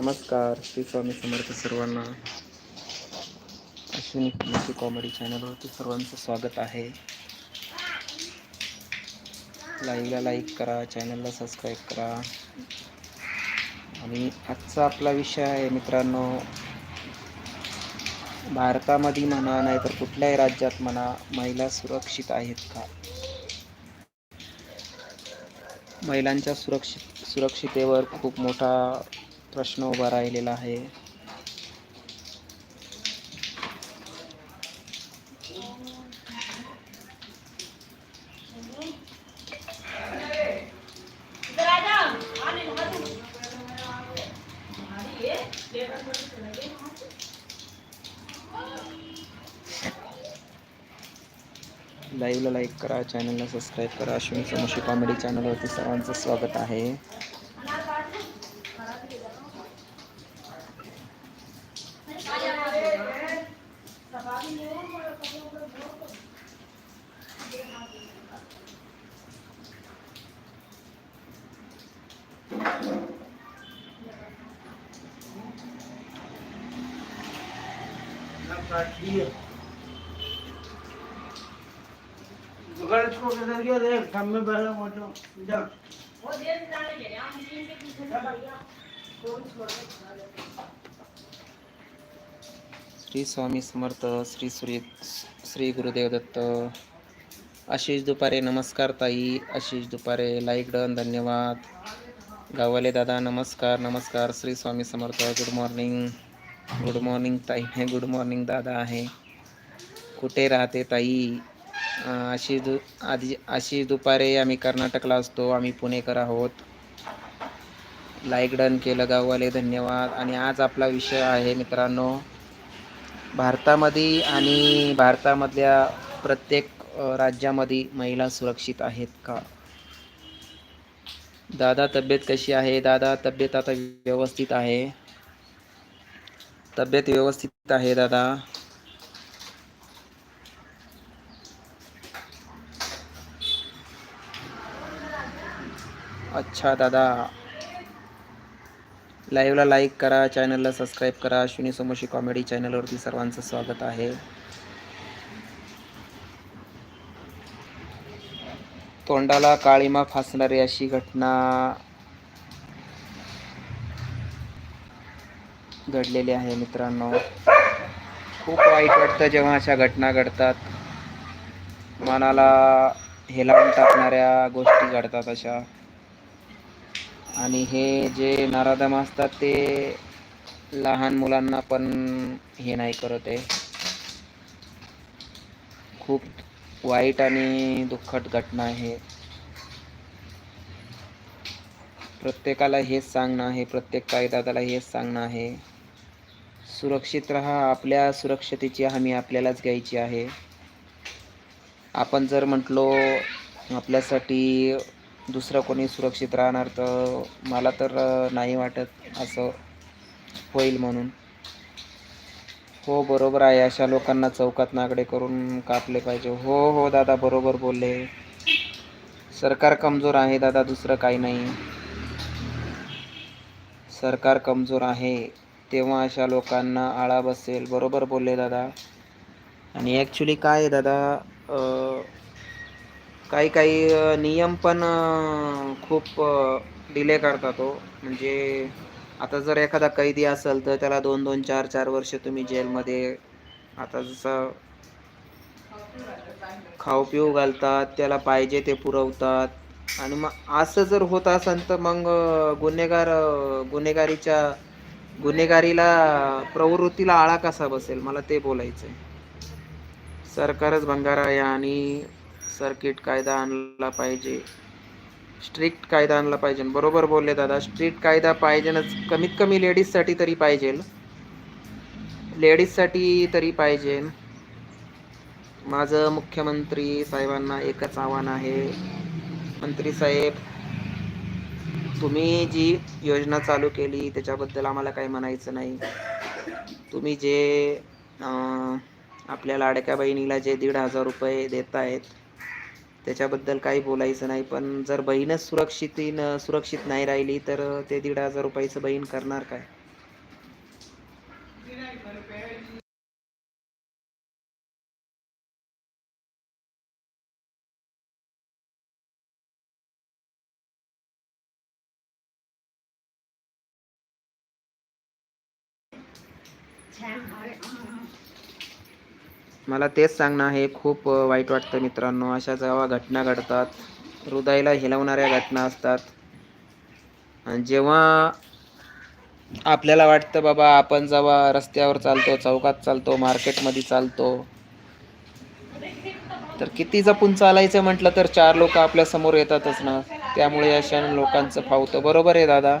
नमस्कार श्री स्वामी समर्थ सर्वांना. अश्विनी फिल्मची कॉमेडी चॅनलवरती सर्वांचं स्वागत आहे. लाईव्हला लाईक करा चॅनलला सबस्क्राईब करा. आणि आजचा आपला विषय आहे मित्रांनो भारतामध्ये म्हणा नाहीतर कुठल्याही राज्यात म्हणा महिला सुरक्षित आहेत का? महिलांच्या सुरक्षित सुरक्षितेवर खूप मोठा प्रश्न उभा राहिलेला आहे. लाईव्हला लाईक करा चॅनलला सबस्क्राईब करा. अश्विनी समोशी कॉमेडी चॅनलवरती सर्वांचं स्वागत आहे. श्री स्वामी समर्थ श्री सूर्य श्री गुरुदेव दत्त. आशिष दुपारे नमस्कार ताई. आशिष दुपारे लाईक डन धन्यवाद. गावाले दादा नमस्कार नमस्कार. Shri Swami Samarth good morning good morning ताई हे गुड मॉर्निंग दादा आहे कुठे राहते ताई? अशी दु आधी अशी दुपारे आम्ही कर्नाटकला असतो आम्ही पुणेकर आहोत. लाईक डन केलं गाववाले धन्यवाद. आणि आज आपला विषय आहे मित्रांनो भारतामध्ये आणि भारतामधल्या प्रत्येक राज्यामध्ये महिला सुरक्षित आहेत का? दादा तब्येत कशी आहे? दादा तब्येत आता व्यवस्थित आहे? तब्येत व्यवस्थित आहे दादा? अच्छा दादा. लाईव्हला लाईक करा चॅनलला सबस्क्राईब करा. अश्विनी समोशी कॉमेडी चॅनलवरती सर्वांचं स्वागत आहे. तोंडाला काळीमा फासणारी अशी घटना. घडलेली आहे मित्रांनो. खूप वाईट वाटतं जेव्हा अशा घटना घडतात. मनाला हेलावून टाकणाऱ्या गोष्टी घडतात अशा. आणि हे जे नराधम असतात ते लहान मुलांना पण हे नाही करत आहे. खूप वाईट आणि दुःखद घटना आहे. प्रत्येकाला हेच सांगणं आहे प्रत्येक कायदादाला हेच सांगणं आहे. सुरक्षित राहा आपल्या सुरक्षतेची हमी आपल्यालाच घ्यायची आहे. आपण जर म्हटलो आपल्यासाठी दुसरं कोणी सुरक्षित राहणार तर मला तर नाही वाटत असं होईल म्हणून. हो बरोबर आहे. अशा लोकांना चौकात नागडे करून कापले पाहिजे. हो हो दादा बरोबर बोलले. सरकार कमजोर आहे दादा दुसरं काही नाही. सरकार कमजोर आहे. तेव्हा अशा लोकांना आळा बसेल. बरोबर बोलले दादा. आणि ॲक्च्युली काय आहे दादा काही काही नियम पण खूप डिले करतात तो म्हणजे आता जर एखादा कैदी असेल तर त्याला दोन दोन चार चार वर्ष तुम्ही जेलमध्ये आता जसं खाऊ पिऊ घालतात त्याला पाहिजे ते पुरवतात. आणि मग असं जर होत असेल तर मग गुन्हेगार गुन्हेगारीच्या गुन्हेगारीला प्रवृत्तीला आळा कसा बसेल? मला ते बोलायचं आहे सरकारच भंगार आहे आणि सर्किट कायदा आणला पाहिजे. स्ट्रिक्ट कायदा आणला पाहिजे. बरोबर बोलले दादा. स्ट्रिक्ट कायदा पाहिजेच कमीत कमी लेडीजसाठी तरी पाहिजे लेडीजसाठी तरी पाहिजे माझं मुख्यमंत्री साहेबांना एकच आव्हान आहे. मंत्री साहेब तुम्ही जी योजना चालू केली त्याच्याबद्दल आम्हाला काही म्हणायचं नाही. तुम्ही जे आपल्या लाडक्या बहिणीला जे दीड हजार रुपये देत आहेत त्याच्याबद्दल काही बोलायचं नाही. पण जर बहीणच सुरक्षित सुरक्षित नाही राहिली तर ते दीड हजार रुपयाचं बहीण करणार काय? मला तेच सांगणं हे खूप वाईट वाटतं मित्रांनो. अशा जेव्हा घटना घडतात हृदयाला हिलवणाऱ्या घटना असतात. आणि जेव्हा आपल्याला वाटतं बाबा आपण जेव्हा रस्त्यावर चालतो चौकात चालतो मार्केटमध्ये चालतो तर किती जपून चालायचं म्हटलं तर चार लोक आपल्यासमोर येतातच ना. त्यामुळे अशा लोकांचं फावतं बरोबर आहे दादा.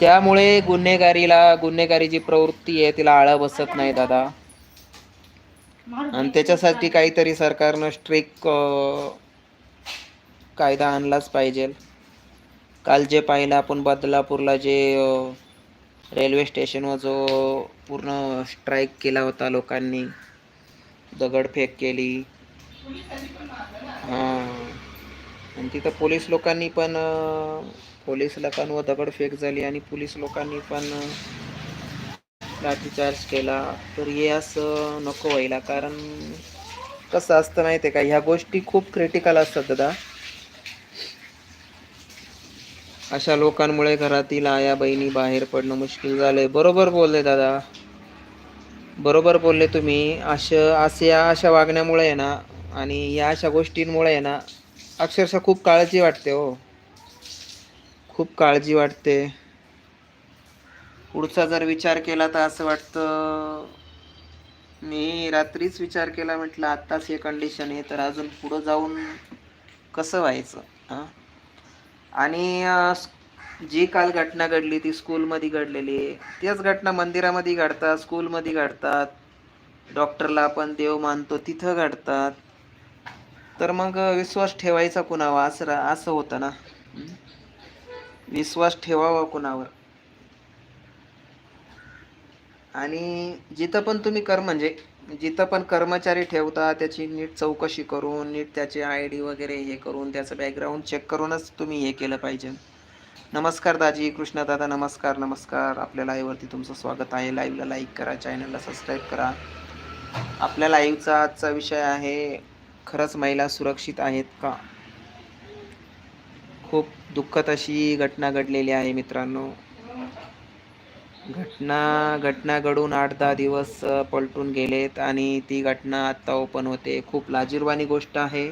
त्यामुळे गुन्हेगारीला गुन्हेगारी जी प्रवृत्ती आहे तिला आळा बसत नाही दादा. आणि त्याच्यासाठी काहीतरी सरकारनं स्ट्रिक कायदा आणलाच पाहिजे. काल जे पाहिलं आपण बदलापूरला जे रेल्वे स्टेशनवर जो पूर्ण स्ट्राईक केला होता लोकांनी दगडफेक केली. हां. आणि तिथं पोलीस लोकांनी पण पोलीस लोकांवर दगडफेक झाली आणि पोलीस लोकांनी पण अ, लाठीचार्ज केला तर हे असं नको व्हायला. कारण कसं असतं माहिती आहे का ह्या गोष्टी खूप क्रिटिकल असतात दादा. अशा लोकांमुळे घरातील आया बहिणी बाहेर पडणं मुश्किल झालंय. बरोबर बोलले दादा. बरोबर बोलले तुम्ही. अशा अशा अशा वागण्यामुळे आहे ना आणि या अशा गोष्टींमुळे आहे ना अक्षरशः खूप काळजी वाटते हो. खूप काळजी वाटते. पुढचा जर विचार केला तर असं वाटतं मी रात्रीच विचार केला म्हटलं आत्ताच हे कंडिशन आहे तर अजून पुढं जाऊन कसं व्हायचं हां? आणि जी काल घटना घडली ती स्कूलमध्ये घडलेली आहे. त्याच घटना मंदिरामध्ये घडतात स्कूलमध्ये घडतात. डॉक्टरला आपण देव मानतो तिथं घडतात. तर मग विश्वास ठेवायचा कुणावा असं असं होतं ना? विश्वास ठेवावा कुणावर? आणि जिथं पण तुम्ही कर म्हणजे जिथं पण कर्मचारी ठेवता त्याची नीट चौकशी करून नीट त्याचे आय डी वगैरे हे करून त्याचं बॅकग्राऊंड चेक करूनच तुम्ही हे केलं पाहिजे. नमस्कार दाजी कृष्णा दादा नमस्कार नमस्कार. आपल्या लाईव्हवरती तुमचं स्वागत आहे. लाईव्हला लाईक करा चॅनलला सबस्क्राईब करा. आपल्या लाईव्हचा आजचा विषय आहे खरंच महिला सुरक्षित आहेत का? खूप दुःखद अशी घटना घडलेली आहे मित्रांनो. घटना घटना घडून आठ दहा दिवस पलटून गेलेत आणि ती घटना आत्ता ओपन होते. खूप लाजीरवाणी गोष्ट आहे.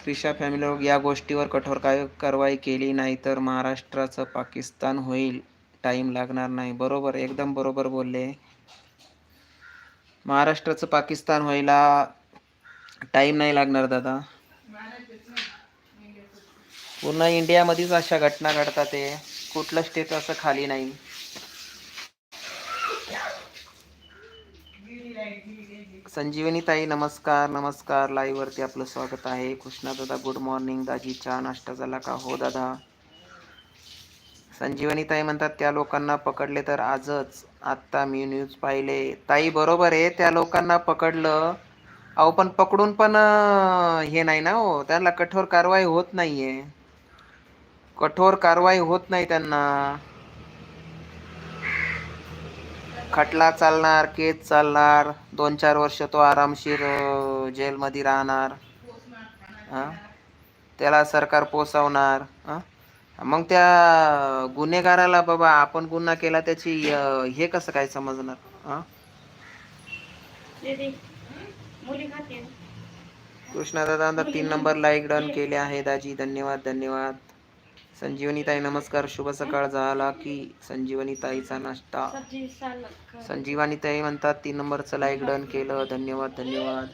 त्रिशा फॅमिली या गोष्टीवर कठोर काय कारवाई केली नाही तर महाराष्ट्राचं पाकिस्तान होईल. टाईम लागणार नाही. बरोबर एकदम बरोबर बोलले. महाराष्ट्राचं पाकिस्तान व्हायला टाईम नाही लागणार दादा. पूर्ण इंडियामध्येच अशा घटना घडतात ते कुठलं स्टेज असं खाली नाही. संजीवनी ताई नमस्कार नमस्कार. लाईव्ह वरती आपलं स्वागत आहे. कृष्णा दादा गुड मॉर्निंग दाजी चहा नाश्ता झाला का? हो दादा. संजीवनी ताई म्हणतात त्या लोकांना पकडले तर आजच. आत्ता मी न्यूज पाहिले. ताई बरोबर आहे. त्या लोकांना पकडलं. अहो पण पकडून पण हे नाही ना हो. त्यांना कठोर कारवाई होत नाहीये. कठोर कारवाई होत नाही त्यांना. खटला चालणार केस चालणार. दोन चार वर्ष तो आरामशीर जेलमध्ये राहणार? त्याला सरकार पोसवणार. हं? मग त्या गुन्हेगाराला बाबा आपण गुन्हा केला त्याची हे कसं काय समजणार? कृष्णा दादा तीन नंबर लाईक डन केले आहे दाजी धन्यवाद धन्यवाद. संजीवनीताई नमस्कार. शुभ सकाळ झाला की संजीवनीताईचा नाश्ता. संजीवनीताई म्हणतात तीन नंबरचं लाईक डन केलं. धन्यवाद धन्यवाद.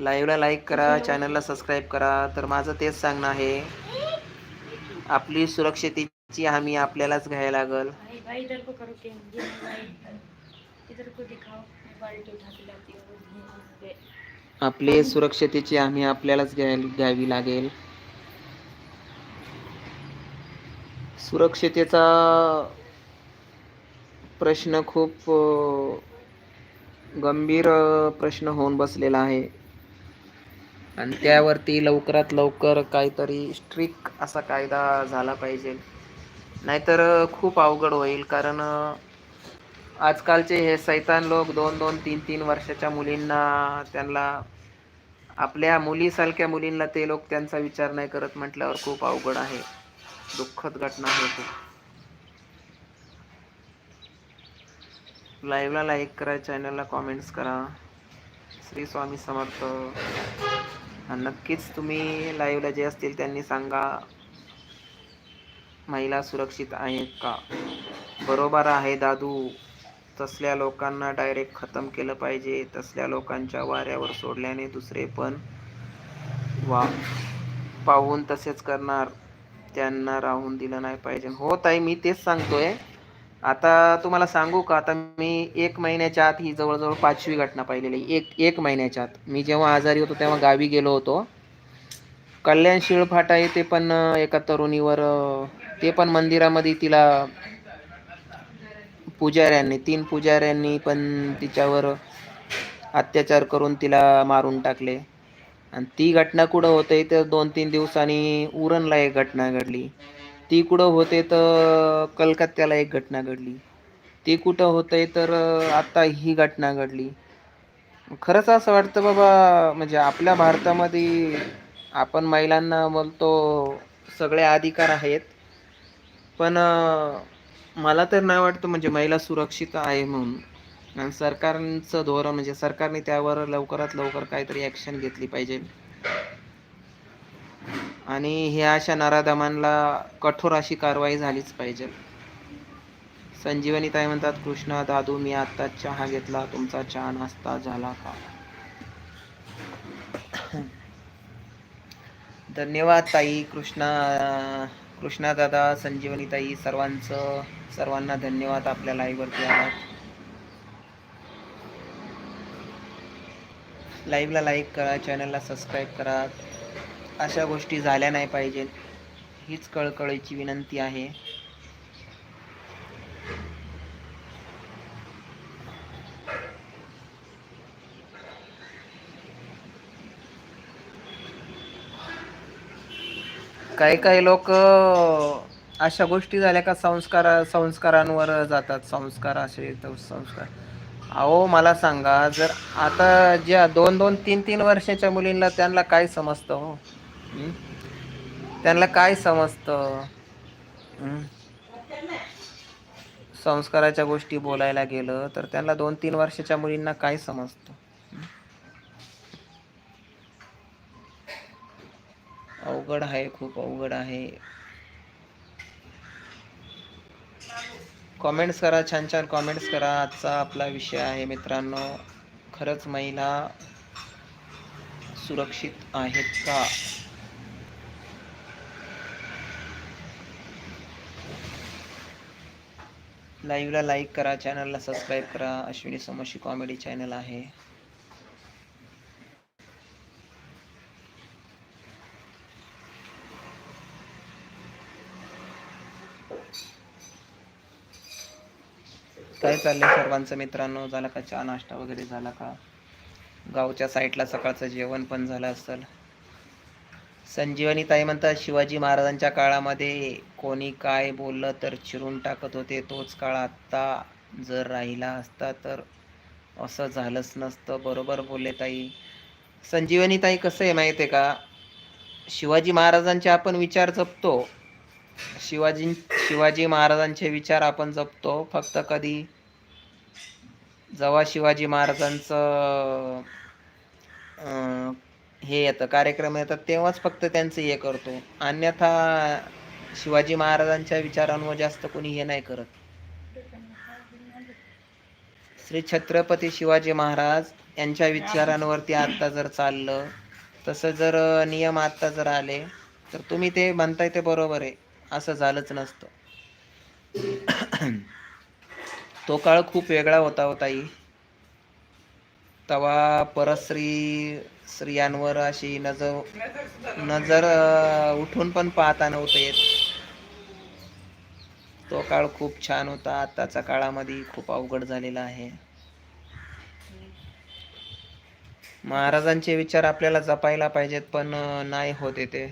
लाईव्हला लाईक करा चॅनलला सबस्क्राईब करा. तर माझं तेच सांगणं आहे. आपली सुरक्षितेची हमी आपल्यालाच घ्यायला लागल. आपले सुरक्षतेची आम्ही आपल्यालाच घ्यायला घ्यावी लागेल. सुरक्षतेचा प्रश्न खूप गंभीर प्रश्न होऊन बसलेला आहे. आणि त्यावरती लवकरात लवकर काहीतरी स्ट्रिक असा कायदा झाला पाहिजे. नाहीतर खूप अवघड होईल कारण आजकालचे हे सैतान लोक दोन दोन तीन तीन वर्षाच्या मुलींना त्यांना आपल्या मुलीसारख्या मुलींना ते लोक त्यांचा विचार नाही करत म्हटल्यावर खूप अवघड आहे. दुःखद घटना आहे खूप लाईव्हला लाईक करा चॅनलला कॉमेंट्स करा. श्री स्वामी समर्थ. नक्कीच तुम्ही लाईव्हला जे असतील त्यांनी सांगा महिला सुरक्षित आहेत का? बरोबर आहे दादू. तसल्या लोकांना डायरेक्ट खतम केलं पाहिजे तसल्या लोकांच्या वाऱ्यावर सोडल्याने दुसरे पण वा पाहून तसेच करणार. त्यांना राहून दिलं नाही पाहिजे. हो ताई मी तेच सांगतोय. आता तुम्हाला सांगू का? आता मी एक महिन्याच्या आत ही जवळजवळ पाचवी घटना पाहिलेली. आहे. एक एक महिन्याच्या आत. मी जेव्हा आजारी होतो तेव्हा गावी गेलो होतो. कल्याण शिळफाटा येथे पण एका तरुणीवर ते पण मंदिरामध्ये तिला पुजाऱ्यांनी तीन पुजाऱ्यांनी पण तिच्यावर अत्याचार करून तिला मारून टाकले. आणि ती घटना कुठं होते तर दोन तीन दिवसांनी उरणला एक घटना घडली. ती कुठं होते तर कलकत्त्याला एक घटना घडली. ती कुठं होते तर आत्ता ही घटना घडली. खरंच असं वाटतं बाबा म्हणजे आपल्या भारतामध्ये आपण महिलांना बोलतो सगळे अधिकार आहेत. पण मला तर नाही वाटतं म्हणजे महिला सुरक्षित आहे म्हणून. आणि सरकारचं धोरण म्हणजे सरकारने त्यावर लवकरात लवकर काहीतरी ॲक्शन घेतली पाहिजे. आणि ह्या अशा नराधमांना कठोर अशी कारवाई झालीच पाहिजे. संजीवनी ताई म्हणतात कृष्णा दादू मी आत्ता चहा घेतला. तुमचा चहा नाश्ता झाला का? धन्यवाद ताई कृष्णा. कृष्णादादा संजीवनीताई सर्वांचं सर्वांना धन्यवाद आपल्या लाईव्हवरती आहात लाईव्हला लाईक करा चॅनलला सबस्क्राईब करा. अशा गोष्टी झाल्या नाही पाहिजेत. हीच कळकळीची विनंती आहे. काही काही लोक अशा गोष्टी झाल्या का संस्कार संस्कारांवर जातात. संस्कार असे तो संस्कार. अहो मला सांगा जर आता ज्या दोन दोन तीन तीन वर्षाच्या मुलींना त्यांना काय समजतं हो? त्यांना काय समजतं? संस्काराच्या गोष्टी बोलायला गेलं तर त्यांना दोन तीन वर्षाच्या मुलींना काय समजतं अवघड आहे खूप अवघड आहे कॉमेंट्स करा छान छान कॉमेंट्स करा. आजचा आपला विषय आहे मित्रांनो खरंच महिला सुरक्षित आहेत का? लाईव्हला लाईक करा चॅनलला सबस्क्राईब करा. अश्विनी समोशी कॉमेडी चॅनल आहे. काय चाललंय सर्वांचं मित्रांनो? झाला का चहा नाश्ता वगैरे झाला का? गावच्या साईडला सकाळचं जेवण पण झालं असेल. संजीवनी ताई म्हणतात शिवाजी महाराजांच्या काळामध्ये कोणी काय बोललं तर चिरून टाकत होते. तोच काळ आत्ता जर राहिला असता तर असं झालंच नसतं. बरोबर बोलले ताई. संजीवनी ताई कसं आहे माहिती आहे का? शिवाजी महाराजांचे आपण विचार जपतो. शिवाजी शिवाजी महाराजांचे विचार आपण जपतो. फक्त कधी जेव्हा शिवाजी महाराजांचं हे येतं कार्यक्रम येतात तेव्हाच फक्त त्यांचं हे करतो. अन्यथा शिवाजी महाराजांच्या विचारांवर जास्त कोणी हे नाही करत. श्री छत्रपती शिवाजी महाराज यांच्या विचारांवरती आत्ता जर चाललं तसं जर नियम आत्ता जर आले तर तुम्ही ते म्हणताय ते बरोबर आहे. असं झालंच नसतं. तो काळ खूप वेगळा होता हो ताई. तवा परस्त्री स्त्रियांवर अशी नजर नजर उठून पण पाहता नव्हतं येत. तो काळ खूप छान होता. आताच्या काळामध्ये खूप अवघड झालेला आहे. महाराजांचे विचार आपल्याला जपायला पाहिजेत पण नाही होते ते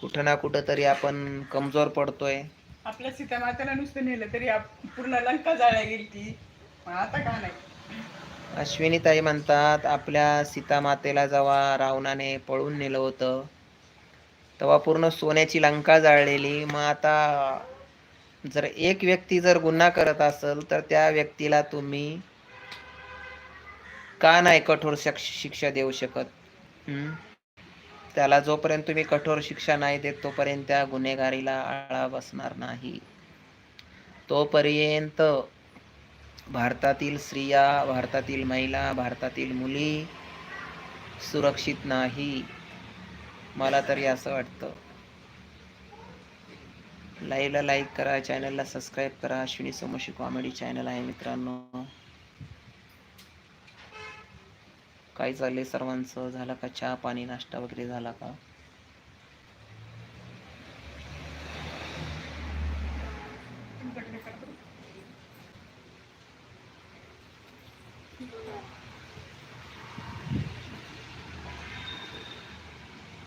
कुठं ना कुठं तरी आपण कमजोर पडतोय. आपल्या सीतामातेला नुसतं नेलं तरी आप- पूर्ण लंका जाळ्या गेली ती. पण आता का नाही? अश्विनीताई म्हणतात आपल्या सीतामातेला जेव्हा रावणाने पळून नेलं होतं तेव्हा पूर्ण सोन्याची लंका जाळलेली. मग आता जर एक व्यक्ती जर गुन्हा करत असेल तर त्या व्यक्तीला तुम्ही का नाही कठोर शक्ष- शिक्षा देऊ शकत? हं? त्याला जोपर्यंत तुम्ही कठोर शिक्षा नाही देत तोपर्यंत त्या गुन्हेगारीला आळा बसणार नाही. तोपर्यंत भारतातील स्त्रिया भारतातील महिला भारतातील मुली सुरक्षित नाही. मला तरी असं वाटतं. लाईव्हला लाईक करा चॅनलला सबस्क्राईब करा. अश्विनी सोमशी कॉमेडी चॅनल आहे मित्रांनो. काय चालले सर्वांचं? झालं का चहा पाणी नाश्ता वगैरे झाला का?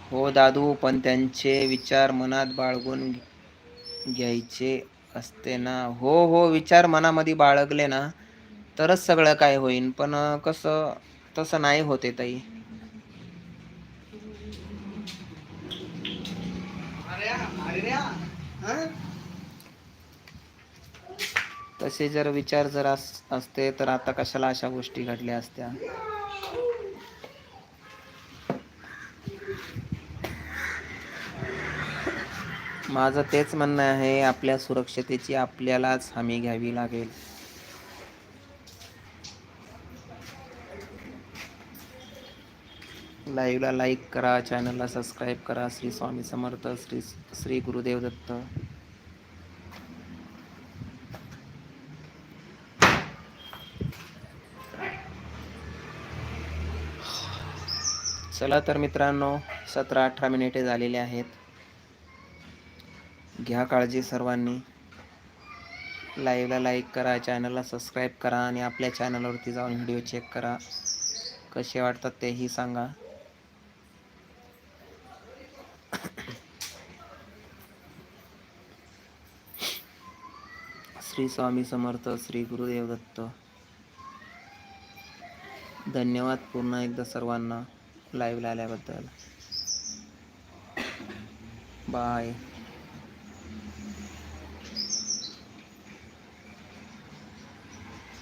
हो दादू पण त्यांचे विचार मनात बाळगून घ्यायचे असते ना. हो हो विचार मनामध्ये बाळगले ना तरच सगळं काय होईल पण कसं तसं नाही होते ताई. तसे जर विचार जर अस- असते तर आता कशाला अशा गोष्टी घडल्या असत्या? माझं तेच म्हणणं आहे आपल्या सुरक्षतेची आपल्यालाच हमी घ्यावी लागेल. लाईव्हला लाईक करा चॅनलला सबस्क्राईब करा. श्री स्वामी समर्थ श्री श्री गुरुदेव दत्त. चला तर मित्रांनो सतरा अठरा मिनिटे झालेले आहेत. घ्या काळजी सर्वांनी. लाईव्हला लाईक करा चॅनलला सबस्क्राईब करा आणि आपल्या चॅनलवरती जाऊन व्हिडिओ चेक करा. कसे वाटतात तेही सांगा. श्री स्वामी समर्थ श्री गुरुदेव दत्त. धन्यवाद पुन्हा एकदा सर्वांना लाईव्हला आल्याबद्दल. बाय